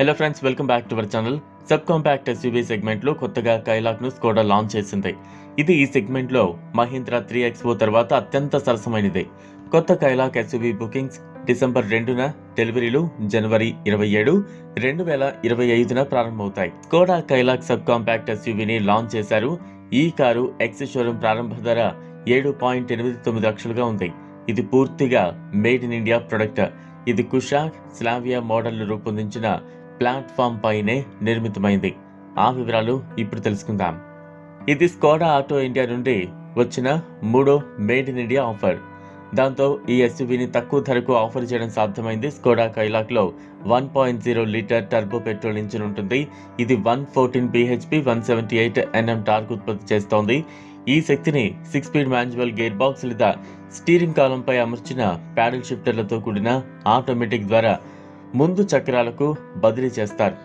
Hello friends welcome back to our channel sub compact SUV సెగ్మెంట్లో కొత్తగా కైలాక్ను Skoda launch చేసింది. ఇది ఈ సెగ్మెంట్లో మహీంద్రా త్రీ ఎక్స్పో తర్వాత అత్యంత సరసమైనది. కొత్త కైలాక్ ఎస్యూవీ బుకింగ్స్ డిసెంబర్ రెండున డెలివరీలు జనవరి ఇరవై ఏడు రెండు వేల ఇరవై ఐదున ప్రారంభమవుతాయి. స్కోడా కైలాక్ సబ్ కాంపాక్ట్ ఎస్యూవీని లాంచ్ చేశారు. ఈ కారు ఎక్స్ షోరూమ్ ప్రారంభ ధర ఏడు పాయింట్ ఎనిమిది తొమ్మిది లక్షలుగా ఉంది. ఇది పూర్తిగా మేడ్ ఇన్ ఇండియా ప్రొడక్ట్ ఇది కుషాక్ స్లావియా మోడల్ను రూపొందించిన ప్లాట్ఫామ్ పైనే నిర్మితమైంది. ఆ వివరాలు ఇప్పుడు తెలుసుకుందాం. ఇది స్కోడా ఆటో ఇండియా నుండి వచ్చిన మూడో మేడ్ ఇన్ ఇండియా ఆఫర్. దాంతో ఈ ఎస్యూవీని తక్కువ ధరకు ఆఫర్ చేయడం సాధ్యమైంది. Skoda కైలాక్లో one point zero litre turbo petrol engine ఉంటుంది. ఇది one fourteen PHP one seventy eight NM torque ఉత్పత్తి చేస్తోంది. ఈ శక్తిని six speed manual gear box లేదా స్టీరింగ్ కాలంపై అమర్చిన ప్యాడల్ షిఫ్టర్లతో కూడిన ఆటోమేటిక్ ద్వారా ముందు చక్రాలకు బదిలీ చేస్తారు.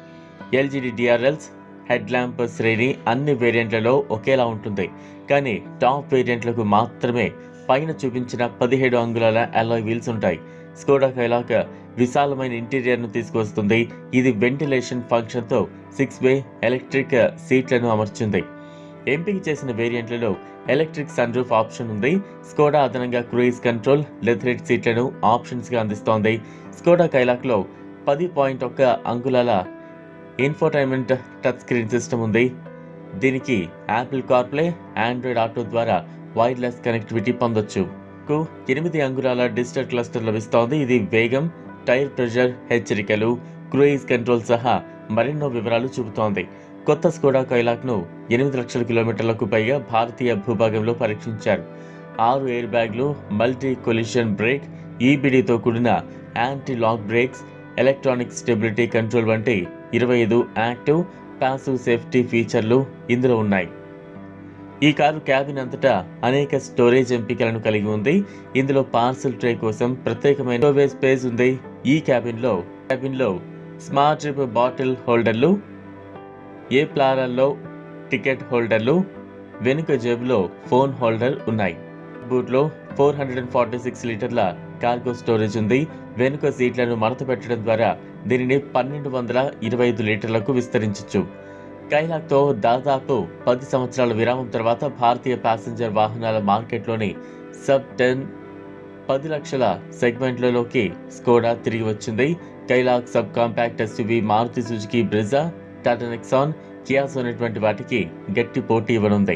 ఎల్జీడీ డిఆర్ఎల్స్ హెడ్ ల్యాంప్ శ్రేణి అన్ని వేరియంట్లలో ఒకేలా ఉంటుంది. కానీ టాప్ వేరియంట్లకు మాత్రమే పైన చూపించిన పదిహేడు అంగుళాల అలాయ్ వీల్స్ ఉంటాయి. స్కోడా కైలాక్ విశాలమైన ఇంటీరియర్ను తీసుకువస్తుంది. ఇది వెంటిలేషన్ ఫంక్షన్తో సిక్స్ వే ఎలక్ట్రిక్ సీట్లను అమర్చింది. ఎంపిక చేసిన వేరియంట్లలో ఎలక్ట్రిక్ సన్ రూఫ్ ఆప్షన్ ఉంది. స్కోడా అదనంగా క్రూయిజ్ కంట్రోల్ లెథరెట్ సీట్లను ఆప్షన్స్గా అందిస్తోంది. స్కోడా కైలాక్లో పది పాయింట్ ఒక్క అంగుళాల ఇన్ఫోటైన్మెంట్ టచ్ స్క్రీన్ సిస్టమ్ ఉంది. దీనికి యాపిల్ కార్ప్లే ఆండ్రాయిడ్ ఆటో ద్వారా వైర్లెస్ కనెక్టివిటీ పొందొచ్చు కు ఎనిమిది అంగుళాల డిజిటల్ క్లస్టర్ లభిస్తోంది. ఇది వేగం టైర్ ప్రెషర్ హెచ్చరికలు క్రూయిజ్ కంట్రోల్ సహా మరెన్నో వివరాలు చూపుతోంది. కొత్త స్కోడా కైలాక్ను ఎనిమిది లక్షల కిలోమీటర్లకు పైగా భారతీయ భూభాగంలో పరీక్షించారు. ఆరు ఎయిర్ బ్యాగ్లు మల్టీ కొలిషన్ బ్రేక్ ఈబిడితో కూడిన anti lock brakes electronic stability control వంటి ఇరవై ఐదు యాక్టివ్ ప్యాసివ్ సేఫ్టీ ఫీచర్లు ఇందులో ఉన్నాయి. ఈ కారు క్యాబిన్ అంతటా అనేక స్టోరేజ్ ఎంపికలను కలిగి ఉంది. ఇందులో పార్సల్ ట్రే కోసం ప్రత్యేకమైన స్టోరేజ్ స్పేస్ ఉంది. ఈ క్యాబిన్లో క్యాబిన్లో స్మార్ట్ ట్రిప్ బాటిల్ హోల్డర్లు ఏ ప్లారాల్లో టికెట్ హోల్డర్లు వెనుక జేబులో ఫోన్ హోల్డర్ ఉన్నాయి. బూట్లో four hundred and forty six లీటర్ల కార్గో స్టోరేజ్ ఉంది. వెనుక సీట్లను మడత పెట్టడం ద్వారా దీనిని పన్నెండు వందల ఇరవై ఐదు లీటర్లకు విస్తరించవచ్చు కైలాక్తో దాదాపు పది సంవత్సరాల విరామం తర్వాత భారతీయ ప్యాసింజర్ వాహనాల మార్కెట్లోని సబ్ టెన్ పది లక్షల సెగ్మెంట్లలోకి స్కోడా తిరిగి వచ్చింది. Kylaq sub compact SUV Maruti Suzuki Brezza Tata Nexon Kias అనేటువంటి వాటికి గట్టి పోటీ ఇవ్వనుంది.